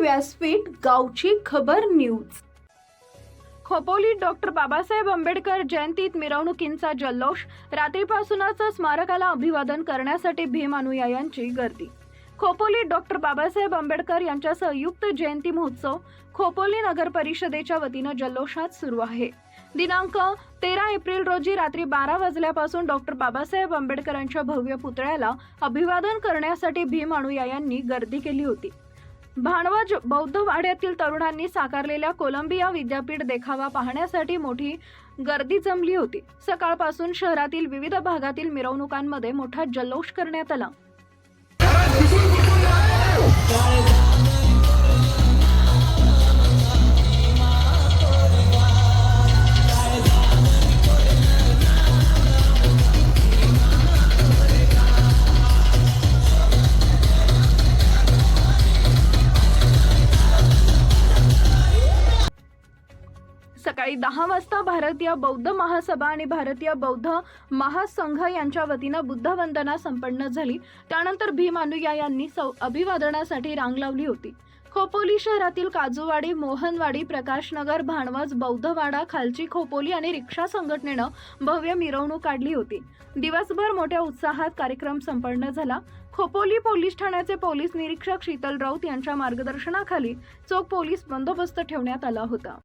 व्यासपीठ गावची खबर न्यूज. खोपोलीत डॉक्टर बाबासाहेब आंबेडकर जयंतीत मिरवणुकींचा जल्लोष रात्रीपासूनच स्मारकाला अभिवादन करण्यासाठी भीम अनुयायांची गर्दी. खोपोलीत डॉक्टर बाबासाहेब आंबेडकर यांच्या संयुक्त जयंती महोत्सव खोपोली नगर परिषदेच्या वतीनं जल्लोषात सुरू आहे. दिनांक तेरा एप्रिल रोजी रात्री बारा वाजल्यापासून डॉक्टर बाबासाहेब आंबेडकरांच्या भव्य पुतळ्याला अभिवादन करण्यासाठी भीम अनुयायांनी गर्दी केली होती. भाणवज बौद्ध वाड्यातील तरुणांनी साकारलेल्या कोलंबिया विद्यापीठ देखावा पाहण्यासाठी मोठी गर्दी जमली होती. सकाळपासून शहरातील विविध भागातील मिरवणुकांमध्ये मोठा जल्लोष करण्यात आला. सकाळी दहा वाजता भारतीय बौद्ध महासभा आणि भारतीय बौद्ध महासंघ यांच्या वतीनं बुद्ध वंदना संपन्न झाली. त्यानंतर भीम अनुयायांनी सौ अभिवादनासाठी रांग लावली होती. खोपोली शहरातील काजूवाडी मोहनवाडी प्रकाशनगर भाणवज बौद्धवाडा खालची खोपोली आणि रिक्षा संघटनेनं भव्य मिरवणूक काढली होती. दिवसभर मोठ्या उत्साहात कार्यक्रम संपन्न झाला. खोपोली पोलीस ठाण्याचे पोलीस निरीक्षक शीतल राऊत यांच्या मार्गदर्शनाखाली चोख पोलीस बंदोबस्त ठेवण्यात आला होता.